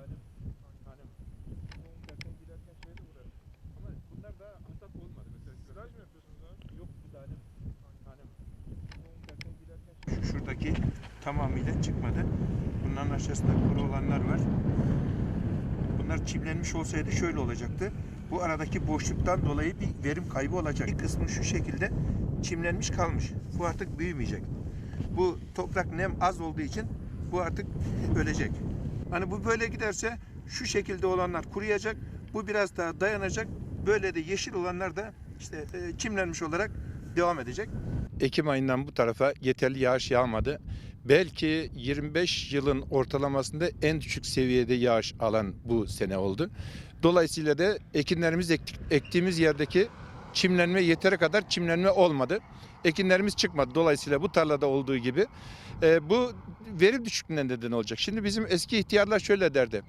tanem. Tanem. Tohum derken giderken şeyde uğradım. Ama bunlar da hasat olmadı. Mesela silaj mı yapıyorsunuz abi? Yok bir tanem. Tanem. Tohum derken giderken Şu şuradaki tamamıyla çıkmadı. Bunların aşağısında kuru olanlar var. Bunlar çimlenmiş olsaydı şöyle olacaktı. Bu aradaki boşluktan dolayı bir verim kaybı olacak. Bir kısmı şu şekilde çimlenmiş kalmış. Bu artık büyümeyecek. Bu toprak nem az olduğu için bu artık ölecek. Hani bu böyle giderse şu şekilde olanlar kuruyacak. Bu biraz daha dayanacak. Böyle de yeşil olanlar da işte e, çimlenmiş olarak devam edecek. Ekim ayından bu tarafa yeterli yağış yağmadı. Belki 25 yılın ortalamasında en düşük seviyede yağış alan bu sene oldu. Dolayısıyla da ekinlerimiz ektik, ektiğimiz yerdeki çimlenme yeteri kadar çimlenme olmadı. Ekinlerimiz çıkmadı. Dolayısıyla bu tarlada olduğu gibi e, bu verim düşüklüğünden neden olacak. Şimdi bizim eski ihtiyarlar şöyle derdi.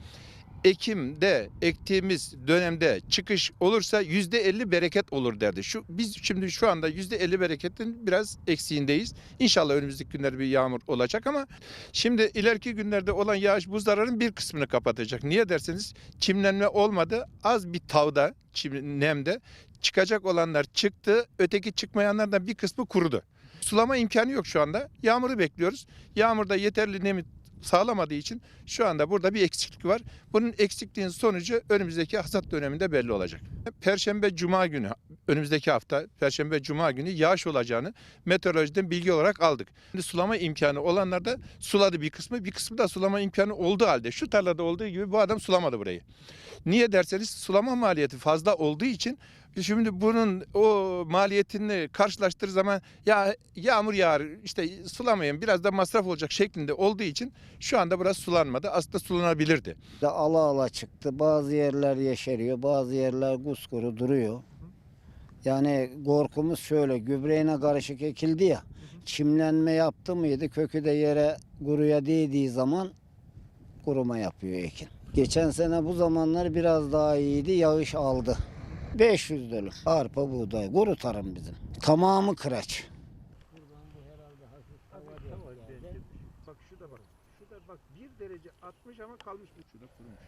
Ekim'de ektiğimiz dönemde çıkış olursa yüzde elli bereket olur derdi. Şu biz şimdi şu anda yüzde elli bereketin biraz eksiğindeyiz. İnşallah önümüzdeki günler bir yağmur olacak ama şimdi ileriki günlerde olan yağış bu zararın bir kısmını kapatacak. Niye derseniz çimlenme olmadı. Az bir tavda, çim, nemde çıkacak olanlar çıktı. Öteki çıkmayanlardan bir kısmı kurudu. Sulama imkanı yok şu anda. Yağmuru bekliyoruz. Yağmurda yeterli nemi sağlamadığı için şu anda burada bir eksiklik var. Bunun eksikliğin sonucu önümüzdeki hasat döneminde belli olacak. Perşembe Cuma günü önümüzdeki hafta Perşembe Cuma günü yağış olacağını meteorolojiden bilgi olarak aldık. Şimdi sulama imkanı olanlar da suladı bir kısmı bir kısmı da sulama imkanı olduğu halde şu tarlada olduğu gibi bu adam sulamadı burayı. Niye derseniz sulama maliyeti fazla olduğu için Şimdi bunun o maliyetini karşılaştırır zaman ya yağmur yağar işte sulamayın biraz da masraf olacak şeklinde olduğu için şu anda burası sulanmadı. Aslında sulanabilirdi. ala ala çıktı. Bazı yerler yeşeriyor, bazı yerler kuskuru duruyor. Yani korkumuz şöyle, gübreyle karışık ekildi ya, çimlenme yaptı mıydı, kökü de yere kuruya değdiği zaman kuruma yapıyor ekin. Geçen sene bu zamanlar biraz daha iyiydi, yağış aldı. 500 dönüm arpa buğday, kuru tarım bizim. Tamamı kıraç. Bak şu da bak. Şu da bak 1 derece 60 ama kalmış bu. Şurada kurumuş.